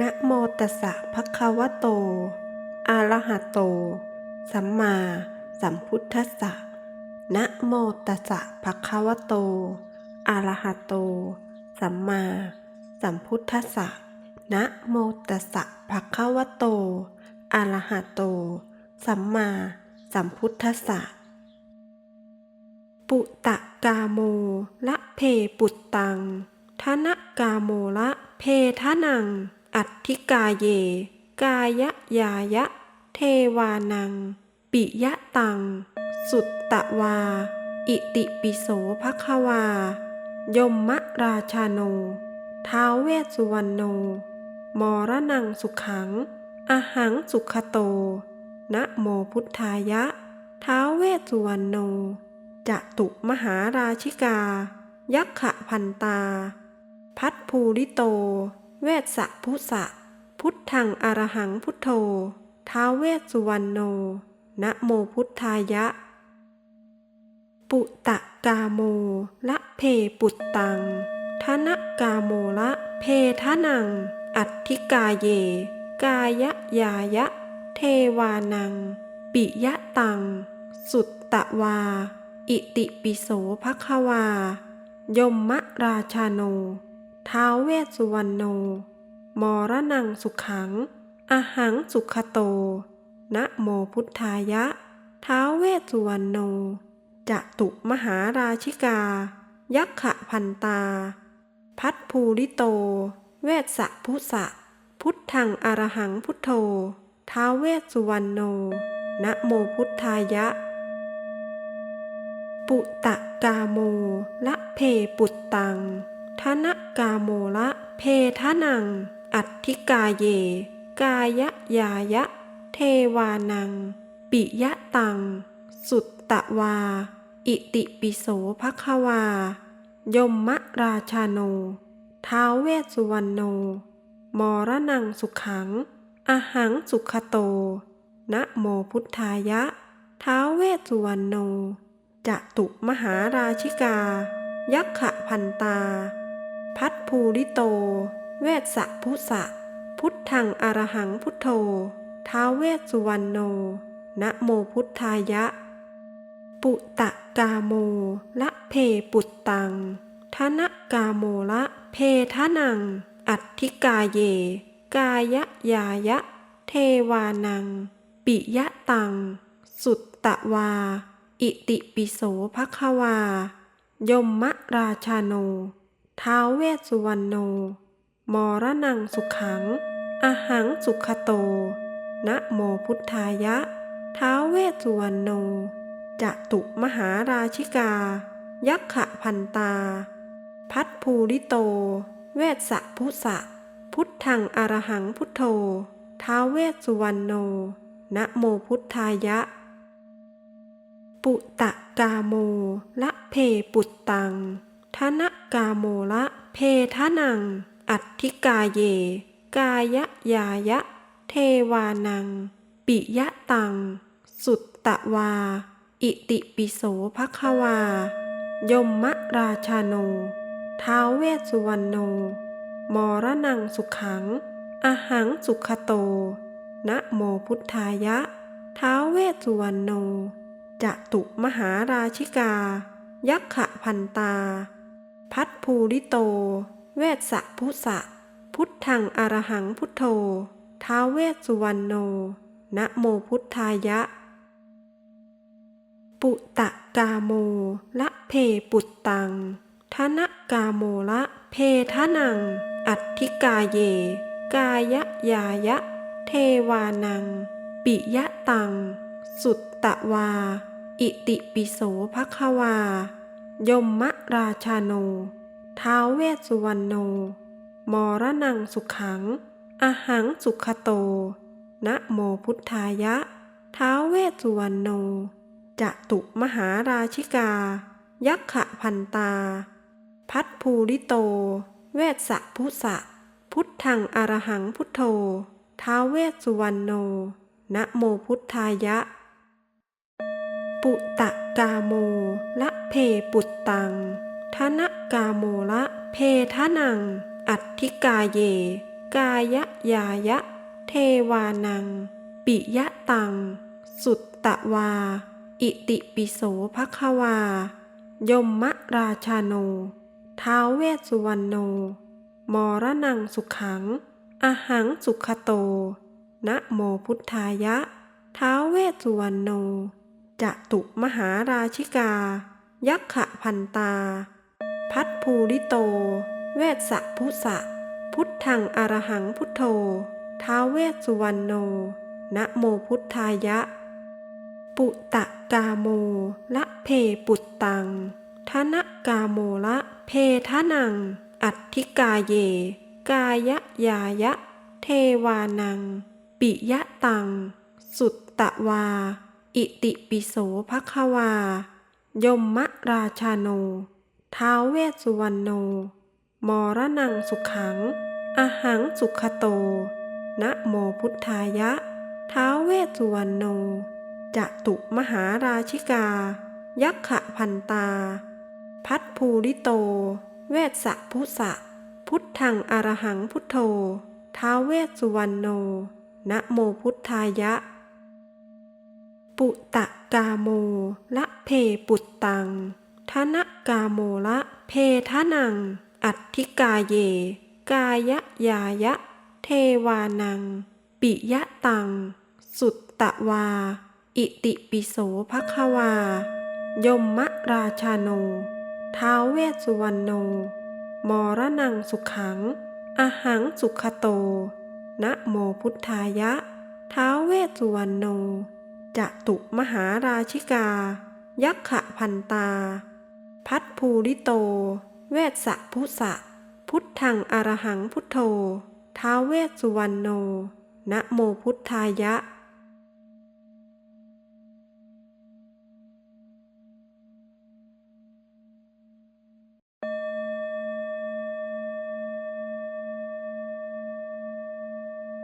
นะโมตัสสะภะคะวะโต อะระหะโต สัมมาสัมพุทธัสสะ นะโมตัสสะภะคะวะโต อะระหะโต สัมมาสัมพุทธัสสะ นะโมตัสสะภะคะวะโต อะระหะโต สัมมาสัมพุทธัสสะ ปุตตะกาโมละเพปุตตัง ทนะกาโมละเพทะนัง อัตถิกาเย กายะยายะ เทวานัง ปิยะตัง สุตตะวา อิติปิโสภควา ยมมะราชาโน ท้าวเวสสุวรรณโน มรนังสุขัง อหังสุขโต นะโมพุทธายะ ท้าวเวสสุวรรณโน จะตุมหาราชิกา ยักขะพันตา พัดภูริโต เวสสะพุสะ พุทธังอรหังพุทโธ ท้าวเวสสุวรรณโน นะโมพุทธายะ ปุตตะกาโมละเพปุตตังทนะกาโมละเพทะนัง อัตถิกาเย กายะยายะ เทวานัง ปิยะตัง สุตตะวา อิติปิโสภควา ยมมะราชาโน ท้าวเวสสุวรรณโน มรนังสุขัง อหังสุขโต นะโมพุทธายะ ท้าวเวสสุวรรณโน จะตุมหาราชิกา ยักขะพันตา พัดภูริโต เวสสะพุสะ พุทธังอรหังพุทโธ ท้าวเวสสุวรรณโน นะโมพุทธายะ ปุตตะกาโมละเพปุตตัง ทนกาโมละเพทนัง อัตถิกาเย กายะยายะ เทวานัง ปิยะตัง สุตตะวา อิติปิโสภควา ยมมะราชาโน ท้าวเวสสุวรรณโน มรนังสุขัง อหังสุขโต นะโมพุทธายะ ท้าวเวสสุวรรณโนจะตุมหาราชิกา ยักขะพันตา พัดภูริโต เวสสะพุสะ พุทธังอรหังพุทโธ ท้าเวสสุวรรณโน นะโมพุทธายะ ปุตตะกาโม ละเพปุตตัง ทนะกาโมละเพทะนัง อัตถิกาเย กายะยายะ เทวานัง ปิยะตัง สุตตะวา อิติปิโสภควา ยมมะราชาโน ท้าวเวสสุวรรณโน มรนังสุขัง อหังสุขโต นะโมพุทธายะ ท้าวเวสสุวรรณโน จะตุมหาราชิกา ยักขะพันตา พัดภูริโต เวสสะพุสะ พุทธังอรหังพุทโธ ท้าวเวสสุวรรณโน นะโมพุทธายะ ปุตตะกาโมละเพปุตตัง นะกาโมละเพทะนัง อัตถิกาเย กายะยายะ เทวานัง ปิยะตัง สุตตะวา อิติปิโสภควา ยมมะราชาโน ท้าวเวสสุวรรณโน มรนังสุขัง อหังสุขโต นะโมพุทธายะ ท้าวเวสสุวรรณโนจะตุมหาราชิกา ยักขะพันตา พัดภูริโต เวสสะพุสะ พุทธังอรหังพุทโธ ท้าเวสสุวรรณโน นะโมพุทธายะ ปุตตะกาโม ละเพปุตตังทนะกาโมละเพทะนัง อัตถิกาเย กายะยายะ เทวานัง ปิยะตัง สุตตะวา อิติปิโสภควา ยมมะราชาโน ท้าวเวสสุวรรณโน มรนังสุขัง อหังสุขโต นะโมพุทธายะ ท้าวเวสสุวรรณโน จะตุมหาราชิกา ยักขะพันตา พัดภูริโต เวสสะพุสะ พุทธังอรหังพุทโธ ท้าวเวสสุวรรณโน นะโมพุทธายะ ปุตตะ กาโมละเพปุตตังทนะกาโมละเพทะนัง อัตถิกาเย กายะยายะ เทวานัง ปิยะตัง สุตตะวา อิติปิโสภควา ยมมะราชาโน ท้าวเวสสุวรรณโน มรณังสุขัง อหังสุขโต นะโมพุทธายะ ท้าวเวสสุวรรณโน จะตุมหาราชิกา ยักขะพันตา พัทภูริโต เวสสะพุสะ พุทธังอรหังพุทโธ ท้าเวสสุวรรณโน นะโมพุทธายะ ปุตตะกาโมละเพปุตตังทนะกาโมละเพทนัง อัตถิกาเย กายะยายะ เทวานัง ปิยะตัง สุตตะวา อิติปิโสภควา ยมมะราชาโน ท้าวเวสสุวรรณโน มรณังสุขัง อหังสุขโต นะโมพุทธายะ ท้าวเวสสุวรรณโน จะตุมหาราชิกา ยักขะพันตา พัทภูริโต เวสสะพุสะ พุทธังอรหังพุทโธ ท้าวเวสสุวรรณโน นะโมพุทธายะ ปุตตะกาโมละเพปุตตังทนะกาโมละเพทะนัง อัตถิกาเย กายะยายะ เทวานัง ปิยะตัง สุตตะวา อิติปิโสภควา ยมมะราชาโน ท้าวเวสสุวรรณโน มรณังสุขัง อหังสุขโต นะโมพุทธายะ ท้าวเวสสุวรรณโน จะตุมหาราชิกา ยักขะพันตา พัทภูริโต เวสสะพุสะ พุทธังอรหังพุทโธท้าเวสสุวรรณโน นะโมพุทธายะ